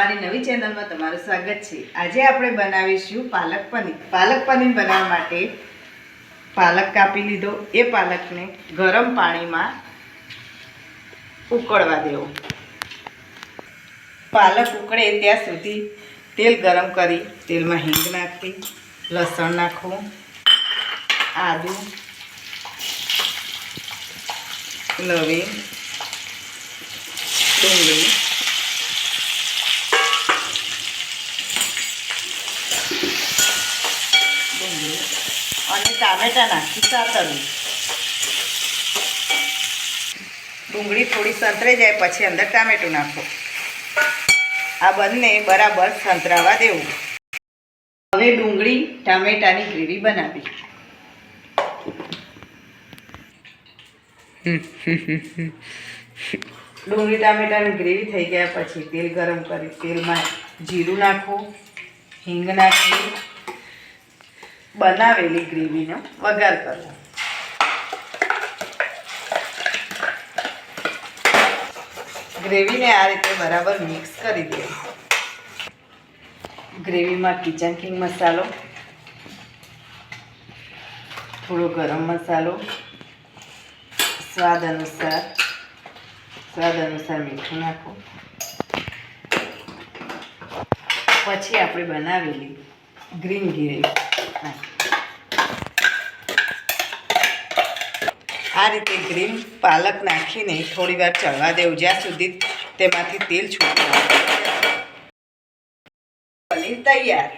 મારી નવી ચેનલમાં તમારું સ્વાગત છે. આજે આપણે બનાવીશું પાલક પનીર. પાલક પનીર બનાવવા માટે પાલક કાપી લીધો. એ પાલકને ગરમ પાણીમાં ઉકળવા દેવો. પાલક ઉકળે ત્યાં સુધી તેલ ગરમ કરી, તેલમાં હિંગ નાખવી લસણ નાખવું, આદુ, લવિંગ, ડુંગળી ડુંગળી અને ટામેટાં નાખી સાતરવું ડુંગળી થોડી સંતરાઈ જાય, પછી અંદર ટામેટું નાખો. આ બંને બરાબર સંતરાવા દેવું. હવે ડુંગળી ટામેટાની ગ્રેવી બનાવી. ડુંગળી ટામેટાની ગ્રેવી થઈ ગયા પછી તેલ ગરમ કરી, તેલમાં જીરું નાખો, હિંગ નાખી બનાવેલી ગ્રેવીનો વઘાર કરવો. ગ્રેવીને આ રીતે બરાબર મિક્સ કરી દે ગ્રેવીમાં કિચન કિંગ મસાલો, થોડો ગરમ મસાલો, સ્વાદ અનુસાર સ્વાદ અનુસાર મીઠું નાખો. પછી આપણે બનાવેલી ગ્રીન ગ્રેવી આ રીતે ગ્રીન પાલક નાખીને થોડી વાર ચડવા દેવું, જ્યાં સુધી તેમાંથી તેલ છૂટું. પનીર તૈયાર.